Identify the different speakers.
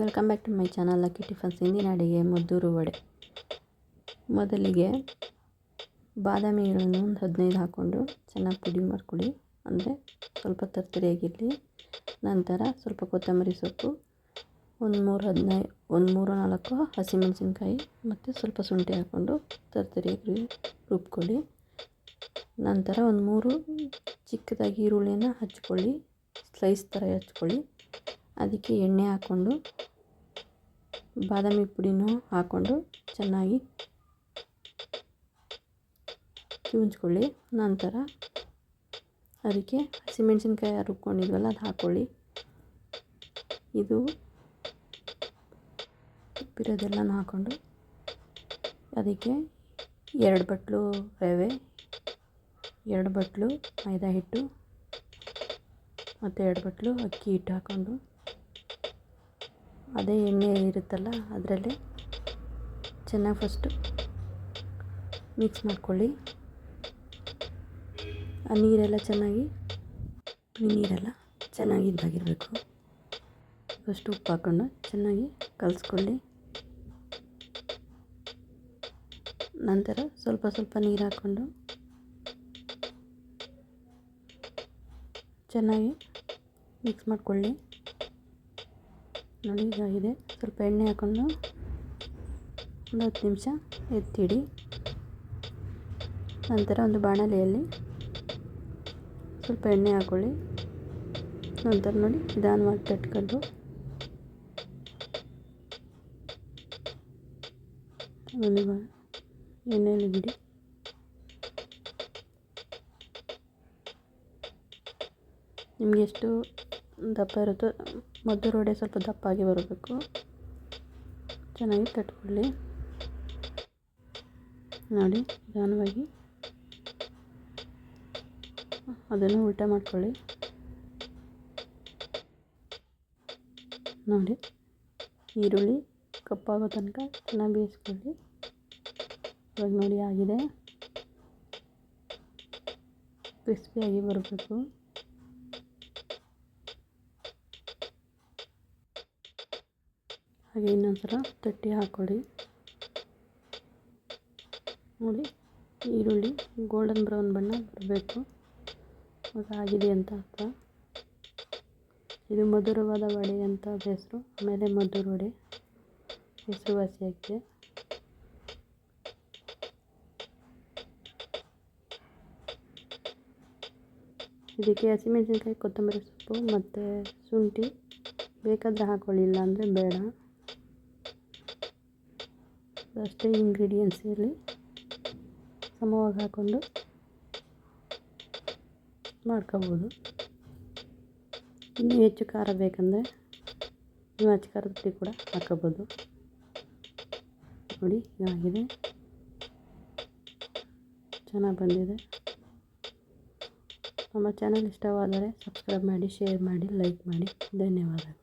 Speaker 1: Welcome back to my channel lucky tiffins ಇಂದಿನ ಅಡಿಗೆ ಮದ್ದೂರು ವಡೆ. ಮೊದಲಿಗೆ ಬಾದಾಮಿಗಳನ್ನು ಒಂದು ಹದಿನೈದು ಹಾಕ್ಕೊಂಡು ಚೆನ್ನಾಗಿ ಪುಡಿ ಮಾಡ್ಕೊಳ್ಳಿ. ಅಂದರೆ ಸ್ವಲ್ಪ ತರ್ತರಿಯಾಗಿರಲಿ ನಂತರ ಸ್ವಲ್ಪ ಕೊತ್ತಂಬರಿ ಸೊಪ್ಪು, ಒಂದು ಮೂರು ಹದಿನೈದು ಒಂದು ಮೂರು ನಾಲ್ಕು ಹಸಿಮೆಣಸಿನ್ಕಾಯಿ ಮತ್ತು ಸ್ವಲ್ಪ ಶುಂಠಿ ಹಾಕ್ಕೊಂಡು ತರ್ತರಿಯಾಗಿ ರುಬ್ಕೊಳ್ಳಿ. ನಂತರ ಒಂದು ಮೂರು ಚಿಕ್ಕದಾಗಿ ಈರುಳ್ಳಿಯನ್ನು ಹಚ್ಕೊಳ್ಳಿ. ಸ್ಲೈಸ್ ಥರ ಹಚ್ಕೊಳ್ಳಿ. ಅದಕ್ಕೆ ಎಣ್ಣೆ ಹಾಕ್ಕೊಂಡು ಬಾದಾಮಿ ಪುಡಿನೂ ಹಾಕ್ಕೊಂಡು ಚೆನ್ನಾಗಿ ಕಿವುಂಚ್ಕೊಳ್ಳಿ ನಂತರ ಅದಕ್ಕೆ ಹಸಿಮೆಣ್ಸಿನ್ಕಾಯಿ ರುಬ್ಕೊಂಡಿದ್ವಲ್ಲ ಅದು ಹಾಕ್ಕೊಳ್ಳಿ ಇದು ಉಪ್ಪಿರೋದೆಲ್ಲನೂ ಹಾಕ್ಕೊಂಡು ಅದಕ್ಕೆ ಎರಡು ಬಟ್ಲು ರವೆ, ಎರಡು ಬಟ್ಲು ಮೈದಾ ಹಿಟ್ಟು ಮತ್ತು ಎರಡು ಬಟ್ಲು ಅಕ್ಕಿ ಹಿಟ್ಟು ಹಾಕ್ಕೊಂಡು ಅದೇ ಎಣ್ಣೆ ಇರುತ್ತಲ್ಲ ಅದರಲ್ಲೇ ಚೆನ್ನಾಗಿ ಫಸ್ಟು ಮಿಕ್ಸ್ ಮಾಡ್ಕೊಳ್ಳಿ. ಆ ನೀರೆಲ್ಲ ಚೆನ್ನಾಗಿ ನೀರೆಲ್ಲ ಚೆನ್ನಾಗಿ ಇದಾಗಿರಬೇಕು. ಫಸ್ಟ್ ಉಪ್ಪು ಹಾಕ್ಕೊಂಡು ಚೆನ್ನಾಗಿ ಕಲಿಸ್ಕೊಳ್ಳಿ. ನಂತರ ಸ್ವಲ್ಪ ಸ್ವಲ್ಪ ನೀರು ಹಾಕ್ಕೊಂಡು ಚೆನ್ನಾಗಿ ಮಿಕ್ಸ್ ಮಾಡ್ಕೊಳ್ಳಿ. ನೋಡಿ ಇದಾಗಿದೆ ಸ್ವಲ್ಪ ಎಣ್ಣೆ ಹಾಕೊಂಡು ಒಂದು ಹತ್ತು ನಿಮಿಷ ಎತ್ತಿಡಿ. ನಂತರ ಒಂದು ಬಾಣಲೆಯಲ್ಲಿ ಸ್ವಲ್ಪ ಎಣ್ಣೆ ಹಾಕೊಳ್ಳಿ. ನಂತರ ನೋಡಿ ನಿಧಾನವಾಗಿ ತಟ್ಕೊಂಡು. ಒಂದು ಎಣ್ಣೆಯಲ್ಲಿ ಬಿಡಿ. ನಿಮಗೆ ಎಷ್ಟು ದಪ್ಪ ಇರುತ್ತೆ. ಮದ್ದು ವಡೆ ಸ್ವಲ್ಪ ದಪ್ಪಾಗಿ ಬರಬೇಕು. ಚೆನ್ನಾಗಿ ತಟ್ಕೊಳ್ಳಿ. ನೋಡಿ, ನಿಧಾನವಾಗಿ. ಅದನ್ನು ಉಲ್ಟಾ ಮಾಡ್ಕೊಳ್ಳಿ. ನೋಡಿ, ಈರುಳ್ಳಿ ಕಪ್ಪಾಗೋ ತನಕ ಚೆನ್ನಾಗಿ ಬೇಯಿಸ್ಕೊಳ್ಳಿ. ಇವಾಗ ನೋಡಿ, ಆಗಿದೆ. ಕ್ರಿಸ್ಪಿಯಾಗಿ ಬರಬೇಕು. ಹಾಗೆ ಇನ್ನೊಂದು ತಟ್ಟಿ ಹಾಕ್ಕೊಳ್ಳಿ ನೋಡಿ, ಈರುಳ್ಳಿ ಗೋಲ್ಡನ್ ಬ್ರೌನ್ ಬಣ್ಣ ಬರಬೇಕು. ಅದು ಆಗಿದೆ ಅಂತ ಅರ್ಥ. ಇದು ಮಧುರವಾದ ವಡೆ ಅಂತ ಹೆಸರು. ಆಮೇಲೆ ಮಧುರ ವಡೆ. ಹೆಸರುವಾಸಿಯಾಗಿದೆ. ಇದಕ್ಕೆ ಹಸಿಮೆಣಸಿನ್ಕಾಯಿ, ಕೊತ್ತಂಬರಿ ಸೊಪ್ಪು ಮತ್ತು ಶುಂಠಿ. ಬೇಕಾದರೆ ಹಾಕ್ಕೊಳ್ಳಿ ಇಲ್ಲ ಅಂದರೆ ಬೇಡ. ಅಷ್ಟೇ ಇಂಗ್ರೀಡಿಯೆಂಟ್ಸ್ ಇರಲಿ ಸಮವಾಗಿ ಹಾಕ್ಕೊಂಡು ಮಾಡ್ಕೋಬೋದು. ಇನ್ನೂ ಹೆಚ್ಚು ಖಾರ ಬೇಕಂದರೆ ನೀವು ಹೆಚ್ಚು ಪುಡಿ ಕೂಡ ಹಾಕ್ಕೋಬೋದು ನೋಡಿ ಆಗಿದೆ ಚೆನ್ನಾಗಿ ಬಂದಿದೆ. ನಮ್ಮ ಚಾನಲ್ ಇಷ್ಟವಾದರೆ ಸಬ್ಸ್ಕ್ರೈಬ್ ಮಾಡಿ ಶೇರ್ ಮಾಡಿ ಲೈಕ್ ಮಾಡಿ. ಧನ್ಯವಾದಗಳು.